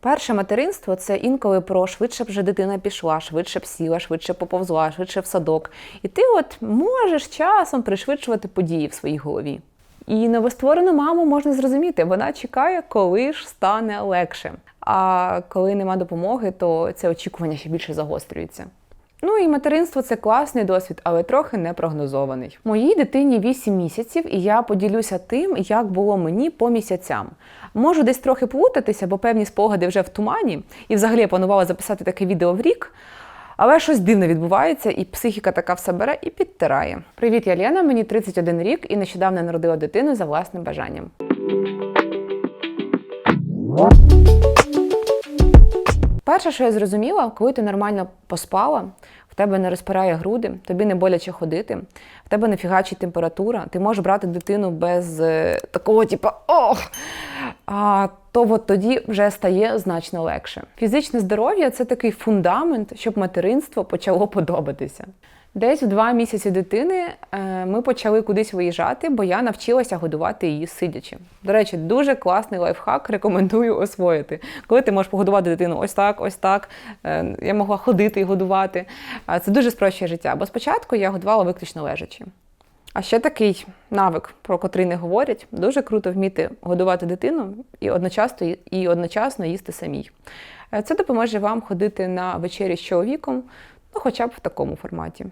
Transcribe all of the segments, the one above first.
Перше материнство це інколи про швидше б вже дитина пішла, швидше б сіла, швидше поповзла, швидше в садок. І ти от можеш часом пришвидшувати події в своїй голові. І новостворену маму можна зрозуміти, вона чекає, коли ж стане легше. А коли нема допомоги, то це очікування ще більше загострюється. Ну і материнство це класний досвід, але трохи непрогнозований. Моїй дитині 8 місяців, і я поділюся тим, як було мені по місяцям. Можу десь трохи плутатися, бо певні спогади вже в тумані, і взагалі я планувала записати таке відео в рік. Але щось дивне відбувається, і психіка така все бере і підтирає. Привіт, я Лена, мені 31 рік і нещодавно народила дитину за власним бажанням. Перше, що я зрозуміла, коли ти нормально поспала, в тебе не розпирає груди, тобі не боляче ходити, в тебе не фігачить температура, ти можеш брати дитину без е, такого, типу, ох! А, то от тоді вже стає значно легше. Фізичне здоров'я це такий фундамент, щоб материнство почало подобатися. Десь в два місяці дитини е, ми почали кудись виїжджати, бо я навчилася годувати її сидячи. До речі, дуже класний лайфхак, рекомендую освоїти. Коли ти можеш погодувати дитину ось так, ось так. Е, я могла ходити і годувати. Це дуже спрощує життя. Бо спочатку я годувала виключно лежачи. А ще такий навик, про котрий не говорять, дуже круто вміти годувати дитину і одночасно, і одночасно їсти самій. Е, Це допоможе вам ходити на вечері з чоловіком, ну хоча б в такому форматі.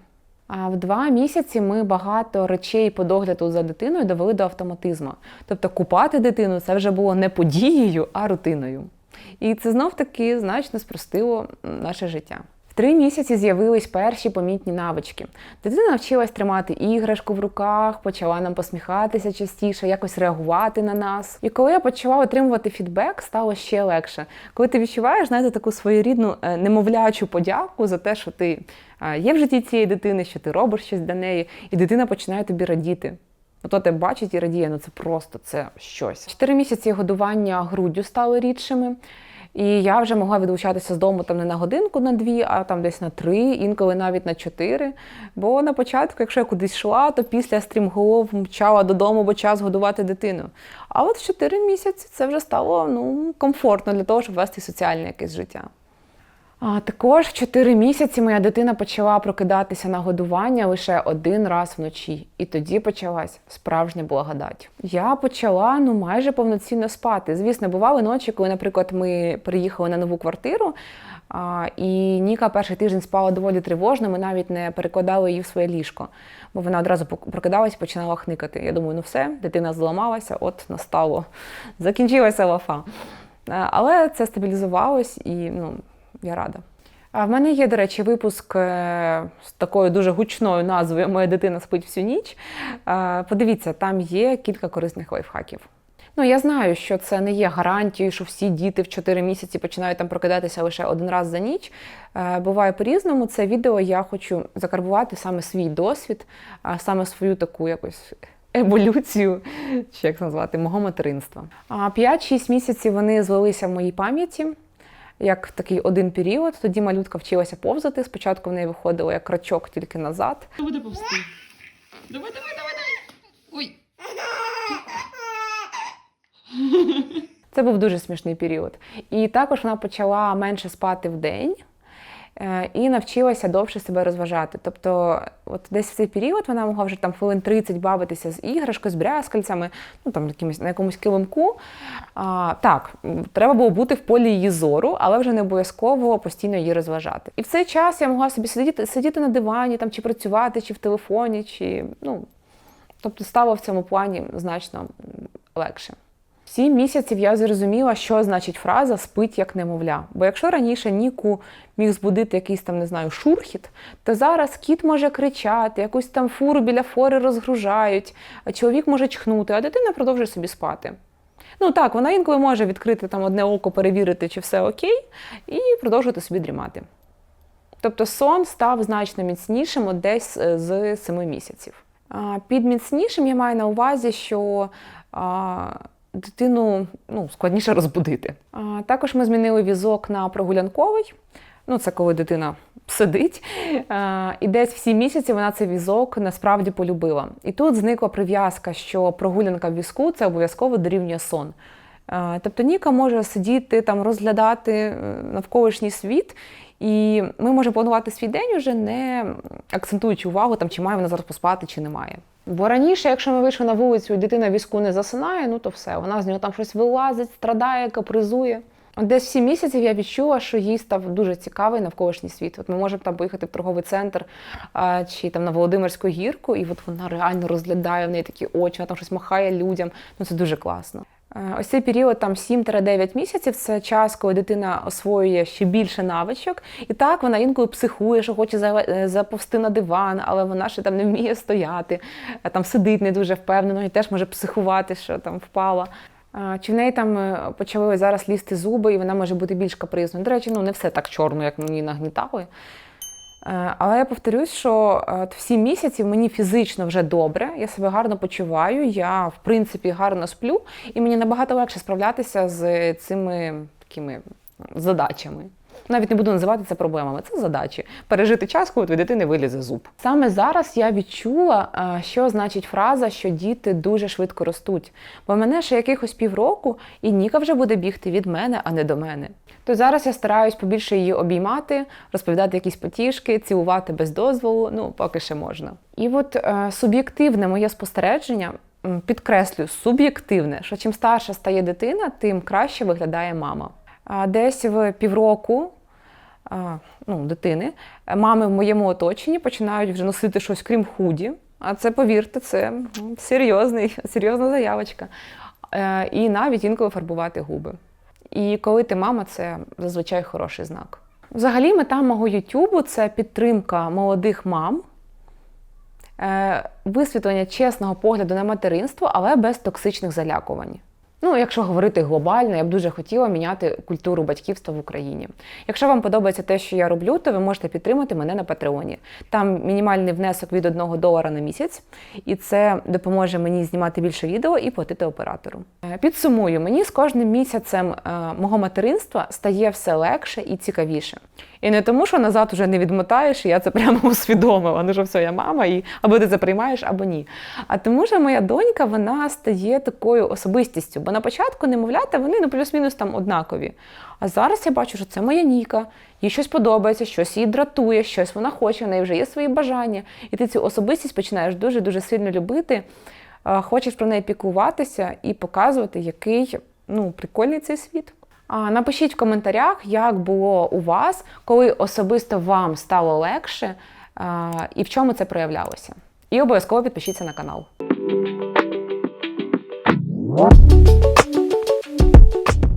А в два місяці ми багато речей по догляду за дитиною довели до автоматизму. Тобто купати дитину це вже було не подією, а рутиною. І це знов таки значно спростило наше життя. Три місяці з'явились перші помітні навички. Дитина навчилась тримати іграшку в руках, почала нам посміхатися частіше, якось реагувати на нас. І коли я почала отримувати фідбек, стало ще легше. Коли ти відчуваєш, знаєте, таку своєрідну е, немовлячу подяку за те, що ти е, є в житті цієї дитини, що ти робиш щось для неї, і дитина починає тобі радіти. Ото тебе бачить і радіє, ну це просто це щось. Чотири місяці годування груддю стали рідшими. І я вже могла відлучатися з дому там не на годинку, на дві, а там десь на три, інколи навіть на чотири. Бо на початку, якщо я кудись йшла, то після стрімголов мчала додому, бо час годувати дитину. А от в чотири місяці це вже стало ну, комфортно для того, щоб вести соціальне якесь життя. А також в 4 місяці моя дитина почала прокидатися на годування лише один раз вночі, і тоді почалась справжня благодать. Я почала ну майже повноцінно спати. Звісно, бували ночі, коли, наприклад, ми приїхали на нову квартиру. А, і Ніка перший тиждень спала доволі тривожно. Ми навіть не перекладали її в своє ліжко, бо вона одразу прокидалась і починала хникати. Я думаю, ну все, дитина зламалася, от настало. Закінчилася лафа. Але це стабілізувалось і ну, я рада. А в мене є, до речі, випуск е, з такою дуже гучною назвою Моя дитина спить всю ніч. Подивіться, там є кілька корисних лайфхаків. Ну, я знаю, що це не є гарантією, що всі діти в 4 місяці починають там прокидатися лише один раз за ніч. Е, Буває по-різному. Це відео я хочу закарбувати саме свій досвід, саме свою таку якось еволюцію, чи як назвати, мого материнства. А 5-6 місяців вони звелися в моїй пам'яті як такий один період. Тоді малютка вчилася повзати. Спочатку в неї виходило як крачок тільки назад. Буде повзти. Давай, давай, давай, давай. Ой. Це був дуже смішний період. І також вона почала менше спати в день. Е, І навчилася довше себе розважати. Тобто, от десь в цей період вона могла вже там хвилин 30 бавитися з іграшкою, з брязкальцями, ну там якимось на якомусь килимку. А, так, треба було бути в полі її зору, але вже не обов'язково постійно її розважати. І в цей час я могла собі сидіти, сидіти на дивані, там чи працювати, чи в телефоні, чи ну тобто стало в цьому плані значно легше. Сім місяців я зрозуміла, що значить фраза спить як немовля. Бо якщо раніше Ніку міг збудити якийсь там, не знаю, шурхіт, то зараз кіт може кричати, якусь там фуру біля фори розгружають, чоловік може чхнути, а дитина продовжує собі спати. Ну так, вона інколи може відкрити там одне око, перевірити, чи все окей, і продовжувати собі дрімати. Тобто сон став значно міцнішим десь е, з 7 місяців. Під міцнішим я маю на увазі, що дитину ну, складніше розбудити. А, також ми змінили візок на прогулянковий. Ну, це коли дитина сидить. А, і десь всі місяці вона цей візок насправді полюбила. І тут зникла прив'язка, що прогулянка в візку це обов'язково дорівнює сон. Е, Тобто Ніка може сидіти там, розглядати е, навколишній світ, і ми можемо планувати свій день уже не акцентуючи увагу, там, чи має вона зараз поспати, чи не має. Бо раніше, якщо ми вийшли на вулицю і дитина візку не засинає, ну то все, вона з нього там щось вилазить, страдає, капризує. Десь 7 місяців я відчула, що їй став дуже цікавий навколишній світ. От ми можемо там поїхати в торговий центр чи там на Володимирську гірку, і от вона реально розглядає в неї такі очі, вона там щось махає людям. Ну це дуже класно. Е, Ось цей період там 7-9 місяців це час, коли дитина освоює ще більше навичок. І так вона інколи психує, що хоче е, заповзти на диван, але вона ще там не вміє стояти, е, там сидить не дуже впевнено і теж може психувати, що там впала. Чи в неї там почали зараз лізти зуби, і вона може бути більш капризною. До речі, ну не все так чорно, як мені нагнітали. Е, Але я повторюсь, що е, в 7 місяців мені фізично вже добре, я себе гарно почуваю, я в принципі гарно сплю, і мені набагато легше справлятися з цими такими задачами. Навіть не буду називати це проблемами, це задачі. Пережити час, коли твої дитини вилізе зуб. Саме зараз я відчула, що значить фраза, що діти дуже швидко ростуть. Бо мене ще якихось півроку, і Ніка вже буде бігти від мене, а не до мене. То зараз я стараюсь побільше її обіймати, розповідати якісь потішки, цілувати без дозволу. Ну, поки ще можна. І от е, суб'єктивне моє спостереження. Підкреслюю, суб'єктивне, що чим старша стає дитина, тим краще виглядає мама. Десь в півроку ну, дитини мами в моєму оточенні починають вже носити щось крім худі. А це, повірте, це серйозний, серйозна заявочка. Е, І навіть інколи фарбувати губи. І коли ти мама, це зазвичай хороший знак. Взагалі, мета мого Ютубу це підтримка молодих мам, е, висвітлення чесного погляду на материнство, але без токсичних залякувань. Ну, якщо говорити глобально, я б дуже хотіла міняти культуру батьківства в Україні. Якщо вам подобається те, що я роблю, то ви можете підтримати мене на Патреоні. Там мінімальний внесок від 1 долара на місяць, і це допоможе мені знімати більше відео і платити оператору. Е, Підсумую, мені з кожним місяцем е, мого материнства стає все легше і цікавіше. І не тому, що назад уже не відмотаєш, і я це прямо усвідомила. Ну що все, я мама, і або ти це приймаєш, або ні. А тому, що моя донька вона стає такою особистістю. Бо на початку немовлята вони ну плюс-мінус там однакові. А зараз я бачу, що це моя Ніка, їй щось подобається, щось її дратує, щось вона хоче, в неї вже є свої бажання. І ти цю особистість починаєш дуже дуже сильно любити. Хочеш про неї піклуватися і показувати, який ну, прикольний цей світ. Напишіть в коментарях, як було у вас, коли особисто вам стало легше, і в чому це проявлялося. І обов'язково підпишіться на канал.